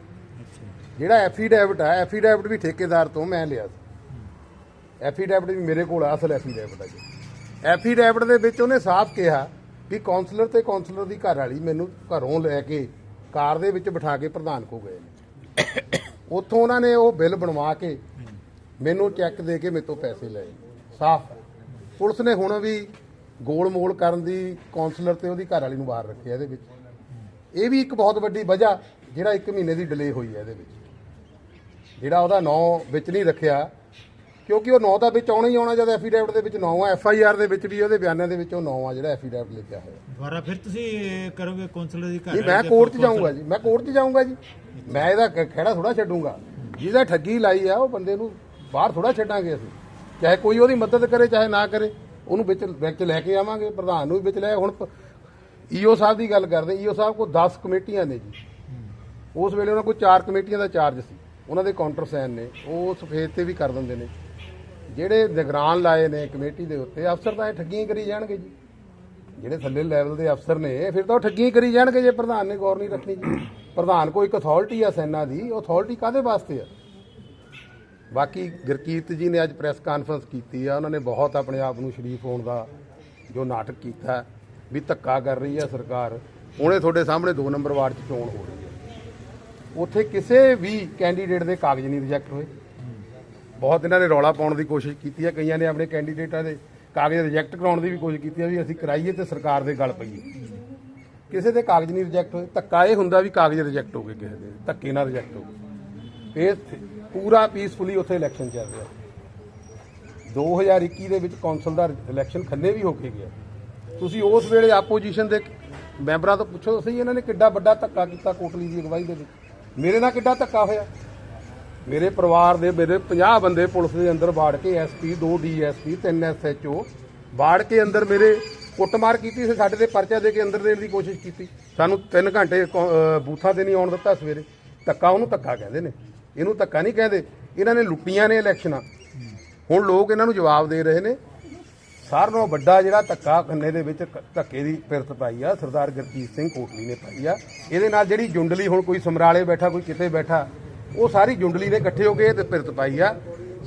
ਜਿਹੜਾ ਐਫੀਡੈਵਿਟ ਆ ਐਫੀਡੈਵਿਟ ਵੀ ਠੇਕੇਦਾਰ ਤੋਂ ਮੈਂ ਲਿਆ ਸੀ। ਐਫੀਡੈਵਿਟ ਵੀ ਮੇਰੇ ਕੋਲ ਆ, ਅਸਲ ਐਫੀਡੈਵਿਟ ਆ ਜੀ। ਐਫੀਡੈਵਿਟ ਦੇ ਵਿੱਚ ਉਹਨੇ ਸਾਫ਼ ਕਿਹਾ ਵੀ ਕਾਉਂਸਲਰ ਤੇ ਕਾਉਂਸਲਰ ਦੀ ਘਰ ਵਾਲੀ ਮੈਨੂੰ ਘਰੋਂ ਲੈ ਕੇ ਕਾਰ ਦੇ ਵਿੱਚ ਬਿਠਾ ਕੇ ਪ੍ਰਧਾਨ ਕੋ ਗਏ ਨੇ। ਉੱਥੋਂ ਉਹਨਾਂ ਨੇ ਉਹ ਬਿੱਲ ਬਣਵਾ ਕੇ ਮੈਨੂੰ ਚੈੱਕ ਦੇ ਕੇ ਮੇਰੇ ਤੋਂ ਪੈਸੇ ਲਏ। ਸਾਫ਼ ਪੁਲਿਸ ਨੇ ਹੁਣ ਵੀ ਗੋਲ ਮੋਲ ਕਰਨ ਦੀ ਕਾਉਂਸਲਰ ਤੇ ਉਹਦੀ ਘਰ ਵਾਲੀ ਨੂੰ ਬਾਹਰ ਰੱਖਿਆ ਇਹਦੇ ਵਿੱਚ। ਇਹ ਵੀ ਇੱਕ ਬਹੁਤ ਵੱਡੀ ਵਜ੍ਹਾ ਜਿਹੜਾ 1 ਮਹੀਨੇ ਦੀ ਡਿਲੇ ਹੋਈ ਹੈ ਇਹਦੇ ਵਿੱਚ। ਜਿਹੜਾ ਉਹਦਾ ਨਾਂ ਵਿੱਚ ਨਹੀਂ ਰੱਖਿਆ ਕਿਉਂਕਿ ਉਹ ਨਾਂ ਤਾਂ ਵਿੱਚ ਆਉਣਾ ਹੀ ਆਉਣਾ ਜਦ ਐਫੀਡੈਵਿਟ ਦੇ ਵਿੱਚ ਨਾਂ ਆ ਐਫ ਆਈ ਆਰ ਦੇ ਵਿੱਚ ਵੀ ਉਹਦੇ ਬਿਆਨਾਂ ਦੇ ਵਿੱਚ ਉਹ ਨਾਂ ਆ ਜਿਹੜਾ ਐਫੀਡੈਵਿਟ ਲਿਖਿਆ ਹੋਇਆ। ਦੁਬਾਰਾ ਫਿਰ ਤੁਸੀਂ ਕਰੋਗੇ ਕਾਉਂਸਲਰ ਦੀ ਘਰ ਨਹੀਂ ਮੈਂ ਕੋਰਟ 'ਚ ਜਾਊਂਗਾ ਜੀ ਮੈਂ ਕੋਰਟ 'ਚ ਜਾਊਂਗਾ ਜੀ। ਮੈਂ ਇਹਦਾ ਖਹਿੜਾ ਥੋੜਾ ਛੱਡੂੰਗਾ। ਜਿਹਦਾ ਠੱਗੀ ਲਾਈ ਆ ਉਹ ਬੰਦੇ ਨੂੰ ਬਾਹਰ ਥੋੜਾ ਛੱਡਾਂਗੇ ਅਸੀਂ। ਚਾਹੇ ਕੋਈ ਉਹਦੀ ਮਦਦ ਕਰੇ ਚਾਹੇ ਨਾ ਕਰੇ ਉਹਨੂੰ ਵਿੱਚ ਵਿੱਚ ਲੈ ਕੇ ਆਵਾਂਗੇ ਪ੍ਰਧਾਨ ਨੂੰ ਵੀ ਵਿੱਚ ਲੈ ਹੁਣ ਈਓ ਸਾਹਿਬ ਦੀ ਗੱਲ ਕਰਦੇ ਈਓ ਸਾਹਿਬ ਕੋਲ 10 ਕਮੇਟੀਆਂ ਨੇ ਜੀ। ਉਸ ਵੇਲੇ ਉਹਨਾਂ ਕੋਲ 4 ਕਮੇਟੀਆਂ ਦਾ ਚਾਰਜ ਸੀ। ਉਹਨਾਂ ਦੇ ਕਾਊਂਟਰ ਸਾਈਨ ਨੇ ਉਹ ਸਫੇਦ ਤੇ ਵੀ ਕਰ ਦਿੰਦੇ ਨੇ। ਜਿਹੜੇ ਨਿਗਰਾਨ ਲਾਏ ਨੇ ਕਮੇਟੀ ਦੇ ਉੱਤੇ, ਅਫਸਰ ਤਾਂ ਇਹ ਠੱਗੀਆਂ ਕਰੀ ਜਾਣਗੇ ਜੀ। ਜਿਹੜੇ ਥੱਲੇ ਲੈਵਲ ਦੇ ਅਫਸਰ ਨੇ, ਫਿਰ ਤਾਂ ਉਹ ਠੱਗੀਆਂ ਕਰੀ ਜਾਣਗੇ ਜੇ ਪ੍ਰਧਾਨ ਨੇ ਗੌਰ ਨਹੀਂ ਰੱਖਣੀ ਜੀ। ਪ੍ਰਧਾਨ ਕੋਈ ਇੱਕ ਅਥਾਰਟੀ ਆ ਸੈਨਾ ਦੀ, ਉਹ ਅਥਾਰਟੀ ਕਾਦੇ ਵਾਸਤੇ ਆ? ਬਾਕੀ ਗੁਰਕੀਰਤ ਜੀ ਨੇ ਅੱਜ ਪ੍ਰੈਸ ਕਾਨਫਰੰਸ ਕੀਤੀ ਆ, ਉਹਨਾਂ ਨੇ ਬਹੁਤ ਆਪਣੇ ਆਪ ਨੂੰ ਸ਼ਰੀਫ ਹੋਣ ਦਾ ਜੋ ਨਾਟਕ ਕੀਤਾ, ਵੀ ਧੱਕਾ ਕਰ ਰਹੀ ਆ ਸਰਕਾਰ। ਉਹਨੇ ਤੁਹਾਡੇ ਸਾਹਮਣੇ 2 ਨੰਬਰ ਵਾਰਡ 'ਚ ਚੋਣ ਹੋ ਰਹੀ ਹੈ ਉੱਥੇ ਕਿਸੇ ਵੀ ਕੈਂਡੀਡੇਟ ਦੇ ਕਾਗਜ਼ ਨਹੀਂ ਰਿਜੈਕਟ ਹੋਏ। ਬਹੁਤ ਇਹਨਾਂ ਨੇ ਰੌਲਾ ਪਾਉਣ ਦੀ ਕੋਸ਼ਿਸ਼ ਕੀਤੀ ਹੈ। ਕਈਆਂ ਨੇ ਆਪਣੇ ਕੈਂਡੀਡੇਟਾਂ ਦੇ ਕਾਗਜ਼ ਰਿਜੈਕਟ ਕਰਾਉਣ ਦੀ ਵੀ ਕੋਸ਼ਿਸ਼ ਕੀਤੀ ਹੈ ਵੀ ਅਸੀਂ ਕਰਾਈਏ ਤੇ ਸਰਕਾਰ ਦੇ ਗੱਲ ਪਈਏ। ਕਿਸੇ ਦੇ ਕਾਗਜ਼ ਨਹੀਂ ਰਿਜੈਕਟ ਹੋਏ। ਧੱਕਾ ਇਹ ਹੁੰਦਾ ਵੀ ਕਾਗਜ਼ ਰਿਜੈਕਟ ਹੋ ਗਏ ਕਿਸੇ ਦੇ। ਧੱਕੇ ਨਾਲ ਰਿਜੈਕਟ ਹੋ ਗਏ। ਇਹ ਪੂਰਾ ਪੀਸਫੁਲੀ ਉੱਥੇ ਇਲੈਕਸ਼ਨ ਚੱਲ ਰਿਹਾ। 2021 ਦੇ ਵਿੱਚ ਕੌਂਸਲ ਦਾ ਇਲੈਕਸ਼ਨ ਖੰਨੇ ਵੀ ਹੋ ਕੇ ਗਿਆ। ਤੁਸੀਂ ਉਸ ਵੇਲੇ ਆਪੋਜੀਸ਼ਨ ਦੇ ਮੈਂਬਰਾਂ ਤੋਂ ਪੁੱਛੋ, ਸਹੀ ਇਹਨਾਂ ਨੇ ਕਿੱਡਾ ਵੱਡਾ ਧੱਕਾ ਕੀਤਾ ਕੋਟਲੀ ਦੀ ਅਗਵਾਈ ਦੇ ਵਿੱਚ। ਮੇਰੇ ਨਾਲ ਕਿੱਡਾ ਧੱਕਾ ਹੋਇਆ? ਮੇਰੇ ਪਰਿਵਾਰ ਦੇ ਮੇਰੇ 50 ਬੰਦੇ ਪੁਲਿਸ ਦੇ ਅੰਦਰ ਵਾੜ ਕੇ ਐਸਪੀ 2 ਡੀਐਸਪੀ 3 ਐਸਐਚਓ ਵਾੜ ਕੇ ਅੰਦਰ ਮੇਰੇ ਕੁੱਟਮਾਰ ਕੀਤੀ ਸੀ, ਸਾਡੇ ਤੇ ਪਰਚਾ ਦੇ ਕੇ ਅੰਦਰ ਦੇਣ ਦੀ ਕੋਸ਼ਿਸ਼ ਕੀਤੀ। ਸਾਨੂੰ 3 ਘੰਟੇ ਕੌ- ਬੂਥਾਂ ਤੇ ਨਹੀਂ ਆਉਣ ਦਿੱਤਾ ਸਵੇਰੇ। ਧੱਕਾ ਉਹਨੂੰ ਧੱਕਾ ਕਹਿੰਦੇ ਨੇ। ਇਹਨੂੰ ਧੱਕਾ ਨਹੀਂ ਕਹਿੰਦੇ। ਇਹਨਾਂ ਨੇ ਲੁੱਟੀਆਂ ਨੇ ਇਲੈਕਸ਼ਨਾਂ। ਹੁਣ ਲੋਕ ਇਹਨਾਂ ਨੂੰ ਜਵਾਬ ਦੇ ਰਹੇ ਨੇ। ਸਾਰਿਆਂ ਨਾਲੋਂ ਵੱਡਾ ਜਿਹੜਾ ਧੱਕਾ ਖੰਨੇ ਦੇ ਵਿੱਚ ਧੱਕੇ ਦੀ ਪਿਰਤ ਪਾਈ ਆ, ਸਰਦਾਰ ਗੁਰਜੀਤ ਸਿੰਘ ਕੋਟਲੀ ਨੇ ਪਾਈ ਆ। ਇਹਦੇ ਨਾਲ ਜਿਹੜੀ ਜੁੰਡਲੀ ਹੁਣ ਕੋਈ ਸਮਰਾਲੇ ਬੈਠਾ, ਕੋਈ ਕਿਤੇ ਬੈਠਾ ਉਹ ਸਾਰੀ ਜੁੰਡਲੀ ਨੇ ਇਕੱਠੇ ਹੋ ਕੇ ਇਹ ਤੇ ਪਿਰਤ ਪਾਈ ਆ।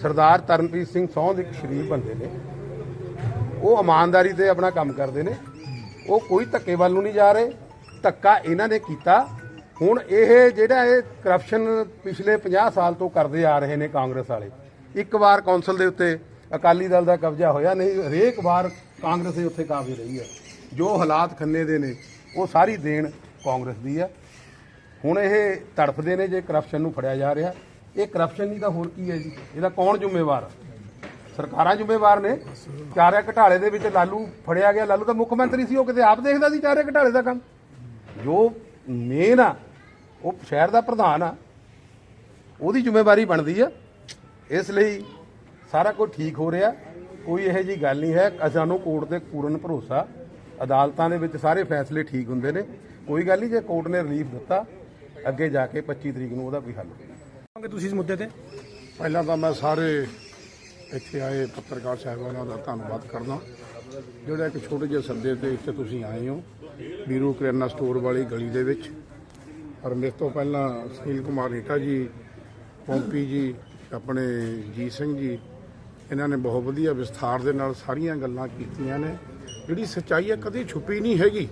ਸਰਦਾਰ ਤਰਨਪ੍ਰੀਤ ਸਿੰਘ ਸੌਂਦ ਇੱਕ ਸ਼ਰੀਫ ਬੰਦੇ ਨੇ। ਉਹ ਇਮਾਨਦਾਰੀ ਤੇ ਆਪਣਾ ਕੰਮ ਕਰਦੇ ਨੇ। ਉਹ ਕੋਈ ਧੱਕੇ ਵੱਲ ਨੂੰ ਨਹੀਂ ਜਾ ਰਹੇ। ਧੱਕਾ ਇਹਨਾਂ ਨੇ ਕੀਤਾ। ਹੁਣ ਇਹ ਜਿਹੜਾ ਇਹ ਕਰਪਸ਼ਨ ਪਿਛਲੇ 50 ਸਾਲ ਤੋਂ ਕਰਦੇ ਆ ਰਹੇ ਨੇ ਕਾਂਗਰਸ ਵਾਲੇ। ਇੱਕ ਵਾਰ ਕੌਂਸਲ ਦੇ ਉੱਤੇ ਅਕਾਲੀ ਦਲ ਦਾ ਕਬਜ਼ਾ ਹੋਇਆ। ਨਹੀਂ, ਹਰੇਕ ਵਾਰ ਕਾਂਗਰਸ ਹੀ ਉੱਥੇ ਕਾਬਜ਼ ਰਹੀ ਹੈ। ਜੋ ਹਾਲਾਤ ਖੰਨੇ ਦੇ ਨੇ, ਉਹ ਸਾਰੀ ਦੇਣ ਕਾਂਗਰਸ ਦੀ ਆ ਹੁਣ ਇਹ ਤੜਫਦੇ ਨੇ ਜੇ ਕਰਪਸ਼ਨ ਨੂੰ ਫੜਿਆ ਜਾ ਰਿਹਾ। ਇਹ ਕਰਪਸ਼ਨ ਨਹੀਂ ਤਾਂ ਹੋਰ ਕੀ ਹੈ ਜੀ? ਇਹਦਾ ਕੌਣ ਜ਼ਿੰਮੇਵਾਰ? ਆ ਸਰਕਾਰਾਂ ਜ਼ਿੰਮੇਵਾਰ ਨੇ। ਚਾਰੇ ਘਟਾਲੇ ਦੇ ਵਿੱਚ ਲਾਲੂ ਫੜਿਆ ਗਿਆ। ਲਾਲੂ ਤਾਂ ਮੁੱਖ ਮੰਤਰੀ ਸੀ, ਉਹ ਕਿਤੇ ਆਪ ਦੇਖਦਾ ਸੀ ਚਾਰੇ ਘਟਾਲੇ ਦਾ ਕੰਮ। ਜੋ ਮੇਨ ਆ, ਉਹ ਸ਼ਹਿਰ ਦਾ ਪ੍ਰਧਾਨ ਆ, ਉਹਦੀ ਜ਼ਿੰਮੇਵਾਰੀ ਬਣਦੀ ਆ। ਇਸ ਲਈ ਸਾਰਾ ਕੁਝ ਠੀਕ ਹੋ ਰਿਹਾ। ਕੋਈ ਇਹੋ ਜੀ ਗੱਲ ਨਹੀਂ ਹੈ। ਸਾਨੂੰ ਕੋਰਟ ਤੇ ਪੂਰਨ ਭਰੋਸਾ। ਅਦਾਲਤਾਂ ਦੇ ਵਿੱਚ ਸਾਰੇ ਫੈਸਲੇ ਠੀਕ ਹੁੰਦੇ ਨੇ। ਕੋਈ ਗੱਲ ਨਹੀਂ, ਜੇ ਕੋਰਟ ਨੇ ਰਿਲੀਫ ਦਿੱਤਾ ਅੱਗੇ ਜਾ ਕੇ 25 ਤਰੀਕ ਨੂੰ ਉਹਦਾ ਕੋਈ ਹੱਲ ਹੋਵੇਗਾ ਤੁਸੀਂ ਇਸ ਮੁੱਦੇ ਤੇ? ਪਹਿਲਾਂ ਤਾਂ ਮੈਂ ਸਾਰੇ ਇੱਥੇ ਆਏ ਪੱਤਰਕਾਰ ਸਾਹਿਬਾਨਾਂ ਦਾ ਧੰਨਵਾਦ ਕਰਦਾ। ਜਿਹੜਾ ਇੱਕ ਛੋਟੇ ਜਿਹੇ ਸੱਦੇ ਤੇ ਇੱਥੇ ਤੁਸੀਂ ਆਏ ਹੋ ਵੀਰੂ ਕਰਿਆਨਾ ਸਟੋਰ ਵਾਲੀ ਗਲੀ ਦੇ ਵਿੱਚ। ਔਰ ਮੇਰੇ ਤੋਂ ਪਹਿਲਾਂ ਸੁਨੀਲ ਕੁਮਾਰ ਨੀਟਾ ਜੀ ਪੌਂਪੀ ਜੀ ਆਪਣੇ ਜੀ ਸਿੰਘ ਜੀ ਇਹਨਾਂ ਨੇ ਬਹੁਤ ਵਧੀਆ ਵਿਸਥਾਰ ਦੇ ਨਾਲ ਸਾਰੀਆਂ ਗੱਲਾਂ ਕੀਤੀਆਂ ਨੇ। ਜਿਹੜੀ ਸੱਚਾਈ ਹੈ ਕਦੇ ਛੁਪੀ ਨਹੀਂ ਹੈਗੀ।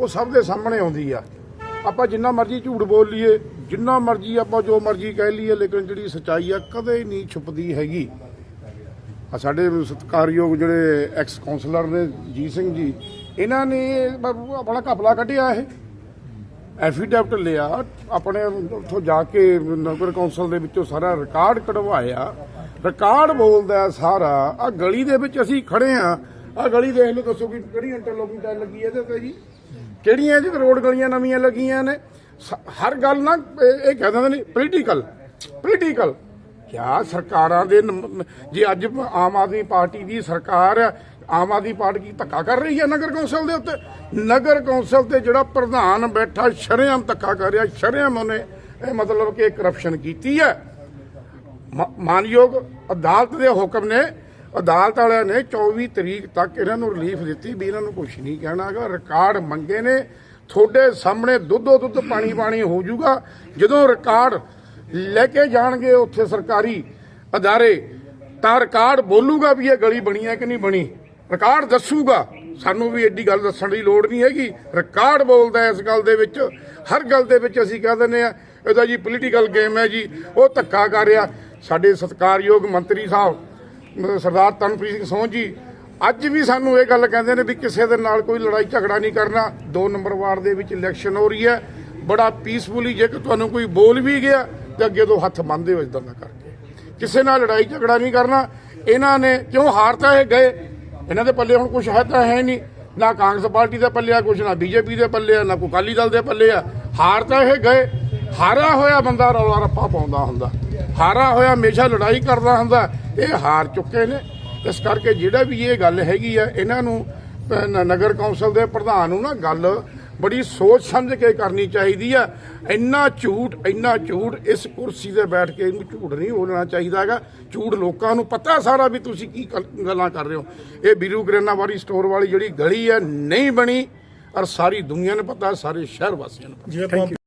ਉਹ ਸਭ ਦੇ ਸਾਹਮਣੇ ਆਉਂਦੀ ਆ। ਆਪਾਂ ਜਿੰਨਾ ਮਰਜ਼ੀ ਝੂਠ ਬੋਲ ਲਈਏ, ਜਿੰਨਾ ਮਰਜ਼ੀ ਆਪਾਂ ਜੋ ਮਰਜ਼ੀ ਕਹਿ ਲਈਏ, ਲੇਕਿਨ ਜਿਹੜੀ ਸਚਾਈ ਆ ਕਦੇ ਨਹੀਂ ਛੁਪਦੀ ਹੈਗੀ। ਆ ਸਾਡੇ ਸਤਿਕਾਰਯੋਗ ਜਿਹੜੇ ਐਕਸ ਕਾਉਂਸਲਰ ਨੇ ਜੀ ਸਿੰਘ ਜੀ, ਇਹਨਾਂ ਨੇ ਆਪਣਾ ਘਪਲਾ ਕੱਢਿਆ ਇਹ। ਐਫੀਡੈਵਿਟ ਲਿਆ, ਆਪਣੇ ਉੱਥੋਂ ਜਾ ਕੇ ਨਗਰ ਕੌਂਸਲ ਦੇ ਵਿੱਚੋਂ ਸਾਰਾ ਰਿਕਾਰਡ ਕਢਵਾਇਆ। ਰਿਕਾਰਡ ਬੋਲਦਾ ਸਾਰਾ ਆ ਗਲੀ ਦੇ ਵਿੱਚ ਅਸੀਂ ਖੜੇ ਆ ਆ ਗਲੀ ਦੇਖ ਲਓ, ਦੱਸੋ ਕਿ ਕਿਹੜੀ ਇੰਟਰਲੋਕਿੰਗ ਟਾਈਲ ਲੱਗੀ ਹੈ ਇਹਦੇ ਤੇ ਜੀ? ਕਿਹੜੀਆਂ ਜੀ ਰੋਡ ਗਲੀਆਂ ਨਵੀਆਂ ਲੱਗੀਆਂ ਨੇ? ਸ- ਹਰ ਗੱਲ ਨਾ ਇਹ ਕਹਿ ਦਿੰਦੇ ਨੇ ਪੋਲੀਟੀਕਲ ਪੋਲੀਟੀਕਲ ਕਿਆ ਸਰਕਾਰਾਂ ਦੇ ਜੇ ਅੱਜ ਆਮ ਆਦਮੀ ਪਾਰਟੀ ਦੀ ਸਰਕਾਰ ਹੈ, ਆਮ ਆਦਮੀ ਪਾਰਟੀ ਧੱਕਾ ਕਰ ਰਹੀ ਹੈ ਨਗਰ ਕੌਂਸਲ ਦੇ ਉੱਤੇ? ਨਗਰ ਕੌਂਸਲ ਤੇ ਜਿਹੜਾ ਪ੍ਰਧਾਨ ਬੈਠਾ ਸ਼ਰੇਆਮ ਧੱਕਾ ਕਰ ਰਿਹਾ ਸ਼ਰੇਆਮ ਉਹਨੇ ਇਹ ਮਤਲਬ ਕਿ ਕਰਪਸ਼ਨ ਕੀਤੀ ਹੈ ਮਾਨਯੋਗ ਅਦਾਲਤ ਦੇ ਹੁਕਮ ਨੇ ਅਦਾਲਤ ਵਾਲਿਆਂ ਨੇ 24 ਤਰੀਕ ਤੱਕ ਇਹਨਾਂ ਨੂੰ ਰਿਲੀਫ ਦਿੱਤੀ ਵੀ ਇਹਨਾਂ ਨੂੰ ਕੁਝ ਨਹੀਂ ਕਹਿਣਾਗਾ ਰਿਕਾਰਡ ਮੰਗੇ ਨੇ। ਤੁਹਾਡੇ ਸਾਹਮਣੇ ਦੁੱਧੋ ਦੁੱਧ ਪਾਣੀ ਪਾਣੀ ਹੋ ਜਾਊਗਾ। ਜਦੋਂ ਰਿਕਾਰਡ ਲੈ ਕੇ ਜਾਣਗੇ ਉੱਥੇ ਸਰਕਾਰੀ ਅਦਾਰੇ, ਤਾਂ ਰਿਕਾਰਡ ਬੋਲੂਗਾ ਵੀ ਇਹ ਗਲੀ ਬਣੀ ਹੈ ਕਿ ਨਹੀਂ ਬਣੀ। ਰਿਕਾਰਡ ਦੱਸੂਗਾ। ਸਾਨੂੰ ਵੀ ਐਡੀ ਗੱਲ ਦੱਸਣ ਦੀ ਲੋੜ ਨਹੀਂ ਹੈਗੀ। ਰਿਕਾਰਡ ਬੋਲਦਾ ਇਸ ਗੱਲ ਦੇ ਵਿੱਚ। ਹਰ ਗੱਲ ਦੇ ਵਿੱਚ ਅਸੀਂ ਕਹਿ ਦਿੰਦੇ ਆ ਇਹਦਾ ਜੀ ਪੋਲੀਟੀਕਲ ਗੇਮ ਹੈ ਜੀ। ਉਹ ਧੱਕਾ ਕਰ ਰਿਹਾ। ਸਾਡੇ ਸਤਿਕਾਰਯੋਗ ਮੰਤਰੀ ਸਾਹਿਬ ਸਰਦਾਰ ਤਨਪ੍ਰੀਤ ਸਿੰਘ ਸੋਹ ਜੀ, ਅੱਜ ਵੀ ਸਾਨੂੰ ਇਹ ਗੱਲ ਕਹਿੰਦੇ ਨੇ ਵੀ ਕਿਸੇ ਦੇ ਨਾਲ ਕੋਈ ਲੜਾਈ ਝਗੜਾ ਨਹੀਂ ਕਰਨਾ। ਦੋ ਨੰਬਰ ਵਾਰਡ ਦੇ ਵਿੱਚ ਇਲੈਕਸ਼ਨ ਹੋ ਰਹੀ ਹੈ। ਬੜਾ ਪੀਸਫੁਲੀ ਜੇ ਤੁਹਾਨੂੰ ਕੋਈ ਬੋਲ ਵੀ ਗਿਆ, ਤੇ ਅੱਗੇ ਤੋਂ ਹੱਥ ਮੰਨਦੇ ਹੋ ਇਦਾਂ ਦਾ ਕਰਕੇ। ਕਿਸੇ ਨਾਲ ਲੜਾਈ ਝਗੜਾ ਨਹੀਂ ਕਰਨਾ। ਇਹਨਾਂ ਨੇ ਕਿਉਂ ਹਾਰ ਤਾਂ ਇਹ ਗਏ? ਇਹਨਾਂ ਦੇ ਪੱਲੇ ਹੁਣ ਕੁਝ ਹੈ ਤਾਂ ਹੈ ਨਹੀਂ। ਨਾ ਕਾਂਗਰਸ ਪਾਰਟੀ ਦੇ ਪੱਲੇ ਆ ਕੁਝ ਨਾ ਬੀਜੇਪੀ ਦੇ ਪੱਲੇ ਆ, ਨਾ ਕੋਈ ਅਕਾਲੀ ਦਲ ਦੇ ਪੱਲੇ ਆ। ਹਾਰ ਤਾਂ ਇਹ ਗਏ। ਹਾਰਿਆ ਹੋਇਆ ਬੰਦਾ ਰੌਲਾ ਰੱਪਾ ਪਾਉਂਦਾ ਹੁੰਦਾ। ਹਾਰਾ ਹੋਇਆ, ਹਮੇਸ਼ਾ ਲੜਾਈ ਕਰਦਾ ਹੁੰਦਾ, ਇਹ ਹਾਰ ਚੁੱਕੇ ਨੇ। ਇਸ ਕਰਕੇ ਜਿਹੜਾ ਵੀ ਇਹ ਗੱਲ ਹੈਗੀ ਆ, ਇਹਨਾਂ ਨੂੰ ਨਗਰ ਕੌਂਸਲ ਦੇ ਪ੍ਰਧਾਨ ਨੂੰ ਨਾ ਗੱਲ ਬੜੀ ਸੋਚ ਸਮਝ ਕੇ ਕਰਨੀ ਚਾਹੀਦੀ ਆ। ਇੰਨਾ ਝੂਠ ਇੰਨਾ ਝੂਠ, ਇਸ ਕੁਰਸੀ ਤੇ ਬੈਠ ਕੇ ਇਹਨੂੰ ਝੂਠ ਨਹੀਂ ਬੋਲਣਾ ਚਾਹੀਦਾ ਹੈਗਾ। ਝੂਠ ਲੋਕਾਂ ਨੂੰ ਪਤਾ ਸਾਰਾ ਵੀ ਤੁਸੀਂ ਕੀ ਗੱਲਾਂ ਕਰ ਰਹੇ ਹੋ। ਇਹ ਬੀਰੂ ਕਰੇਨਾ ਵਾਲੀ ਸਟੋਰ ਵਾਲੀ ਜਿਹੜੀ ਗਲੀ ਹੈ ਨਹੀਂ ਬਣੀ, ਔਰ ਸਾਰੀ ਦੁਨੀਆ ਨੂੰ ਪਤਾ, ਸਾਰੇ ਸ਼ਹਿਰ ਵਾਸੀਆਂ ਨੂੰ ਪਤਾ।